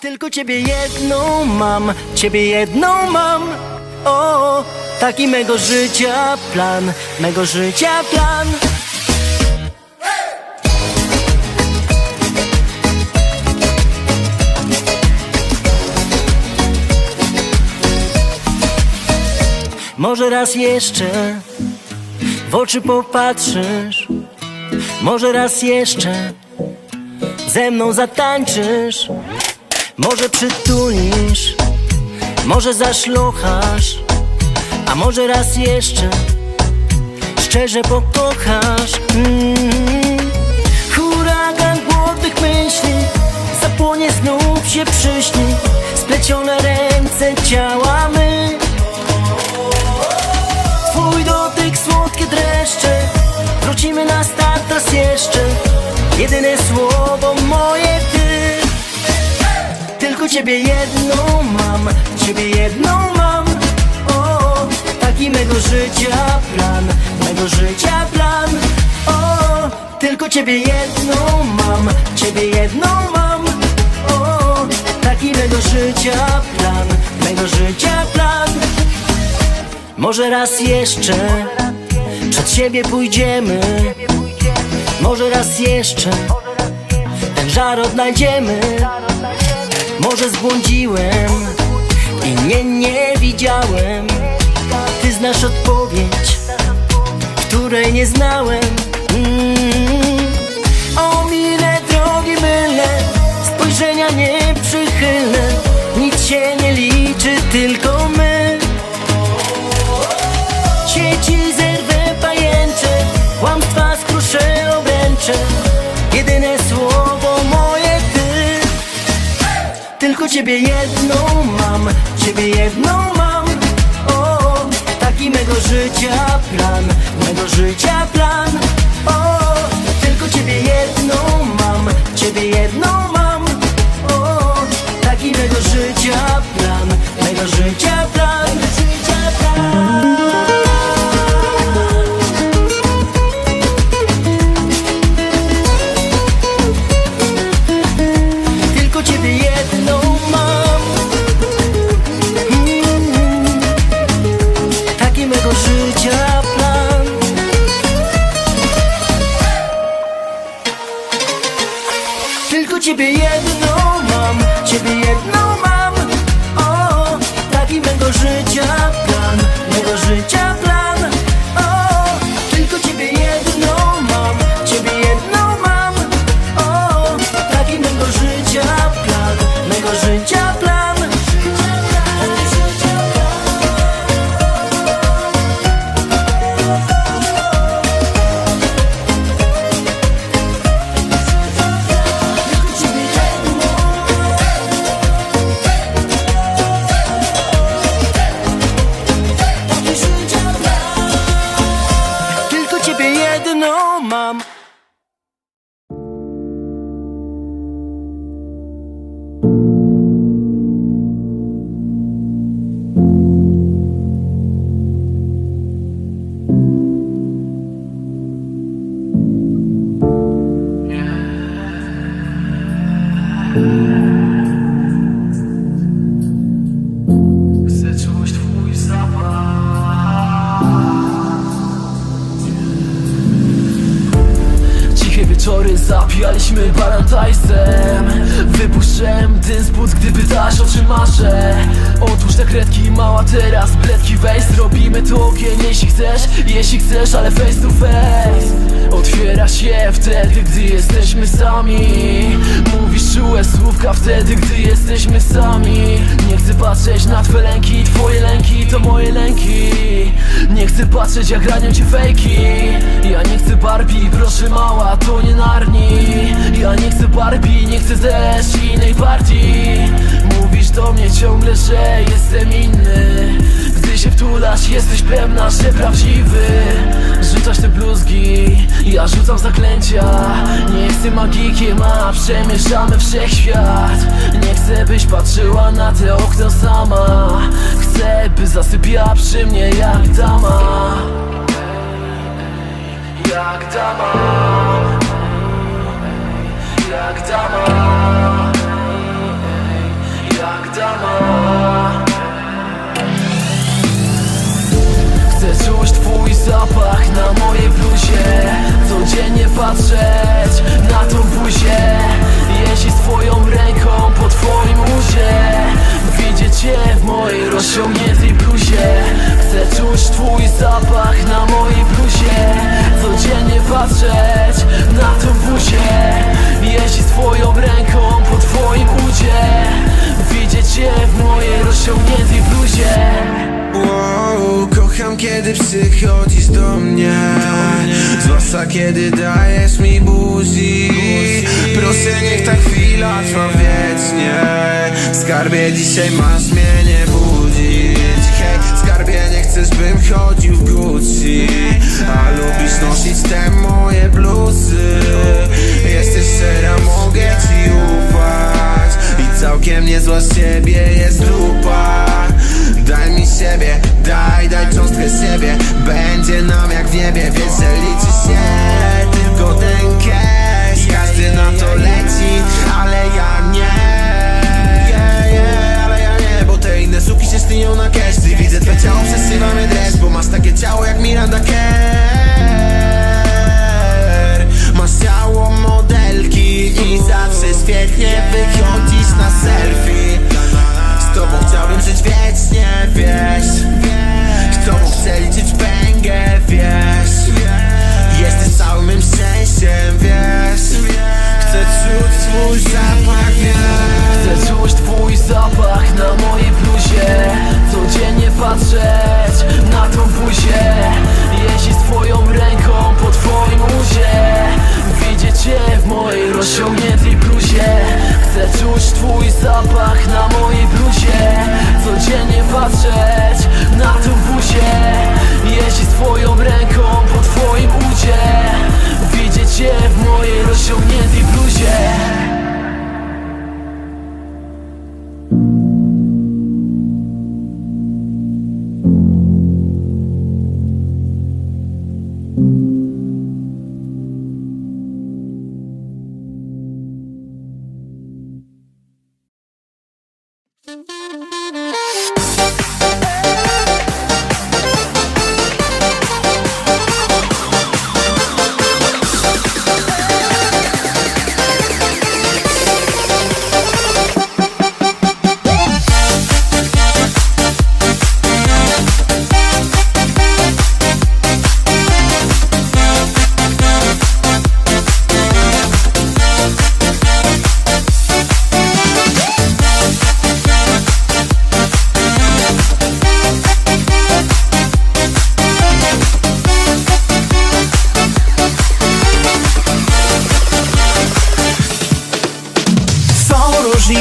Tylko ciebie jedną mam, ciebie jedną mam. O, taki mego życia plan, mego życia plan. Może raz jeszcze w oczy popatrzysz, może raz jeszcze ze mną zatańczysz, może przytulisz, może zaszlochasz, a może raz jeszcze szczerze pokochasz. Mm. Huragan głodnych myśli zapłonie znów się przyśni, splecione ręce ciała ciebie jedną mam Ciebie jedną mam. O, taki mego życia plan Mego życia plan. O, tylko ciebie jedną mam Ciebie jedną mam. O, taki mego życia plan Mego życia plan. Może raz jeszcze przed siebie pójdziemy. Może raz jeszcze ten żar odnajdziemy Może zbłądziłem i nie, nie widziałem. Ty znasz odpowiedź, której nie znałem. Mm. O mile drogi mylne, spojrzenia nieprzychylne Nic się nie liczy, tylko Ciebie jedną mam Ciebie jedną mam. O, taki mego życia plan Mego życia plan zapijaliśmy barantajsem. Wypuszczałem dym z płuc, gdy pytasz o czym marzę Otóż te kredki mała teraz, bledki weź. Zrobimy to ogień, jeśli chcesz, jeśli chcesz, ale face to face. Otwiera się wtedy, gdy jesteśmy sami. Mówisz czułe słówka wtedy, gdy jesteśmy sami. Nie chcę patrzeć na twoje lęki, twoje lęki to moje lęki. Nie chcę patrzeć jak ranią cię fejki. Ja nie chcę Barbie, proszę mała, to nie narni Ja nie chcę Barbie, nie chcę też innej partii Mówisz do mnie ciągle, że jestem inny. Gdy się wtulasz, jesteś pewna, że prawdziwy. Rzucasz te bluzgi, ja rzucam zaklęcia. Nie chcę magikiem, a przemieszamy wszechświat. Nie chcę byś patrzyła na te okno sama. Chcę by zasypiała przy mnie jak dama. Jak dama jak dama. Jak dama. Chcę czuć twój zapach na mojej bluzie. Codziennie patrzeć na tą buzię. Jeśli swoją ręką po twoim uzie. Widzieć cię w mojej rozciągniętej bluzie. Chcę czuć twój zapach na mojej bluzie kiedy dajesz mi buzi? Proszę niech ta chwila trwa wiecznie. Skarbie dzisiaj masz mnie nie budzić. Hej, skarbie nie chcesz bym chodził w Gucci. A lubisz nosić te moje bluzy Jesteś szczera, mogę ci ufać. I całkiem niezła z ciebie jest lupa Daj mi siebie, daj, daj cząstkę siebie. Będzie nam jak w niebie, wiesz, że liczy się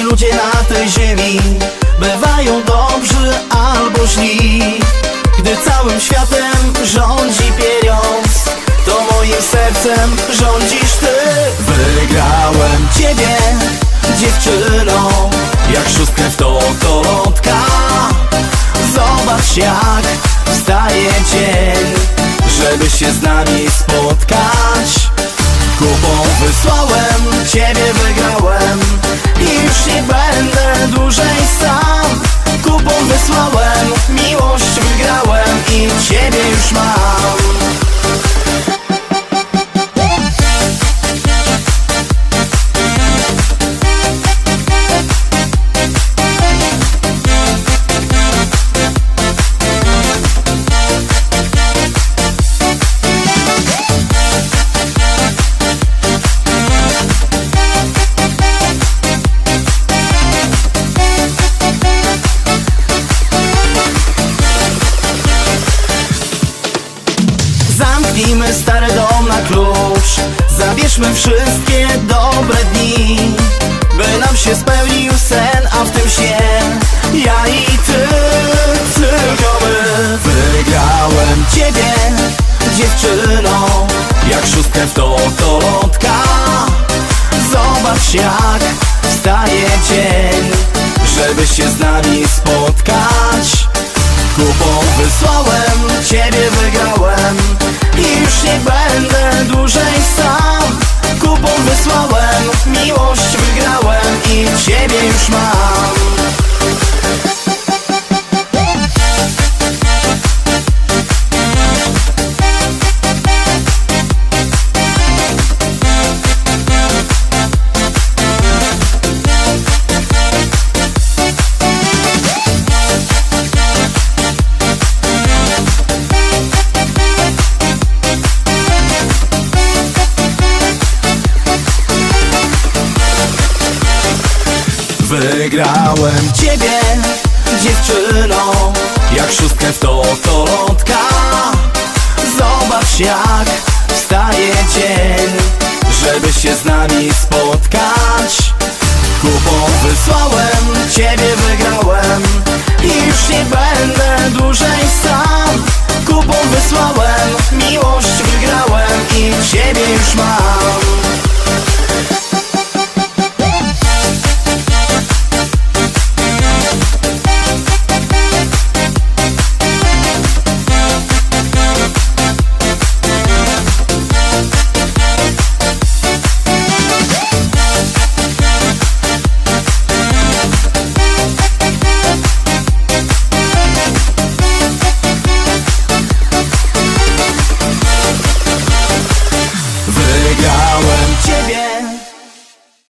Ludzie na tej ziemi Bywają dobrzy albo źli. Gdy całym światem rządzi pieniądz To moim sercem rządzisz ty. Wygrałem ciebie, dziewczyno Jak szóstkę w totolotka Zobacz jak wstaje dzień Żeby się z nami spotkać. Kupą wysłałem, ciebie wygrałem już nie będę dłużej sam. Kupą wysłałem, miłość wygrałem I ciebie już mam Zamknijmy stary dom na klucz. Zabierzmy wszystkie dobre dni By nam się spełnił sen, a w tym śnie Ja i ty, tylko Wygrałem ciebie, dziewczyno Jak szóstkę w totolotka Zobacz jak wstaje dzień Żeby się z nami spotkać. Kupą wysłałem, ciebie wygrałem nie będę dłużej sam Kupą wysłałem, miłość wygrałem I ciebie już mam wygrałem Ciebie, dziewczyno Jak szóstkę w to to lotka Zobacz jak wstaje dzień Żeby się z nami spotkać. Kupą wysłałem,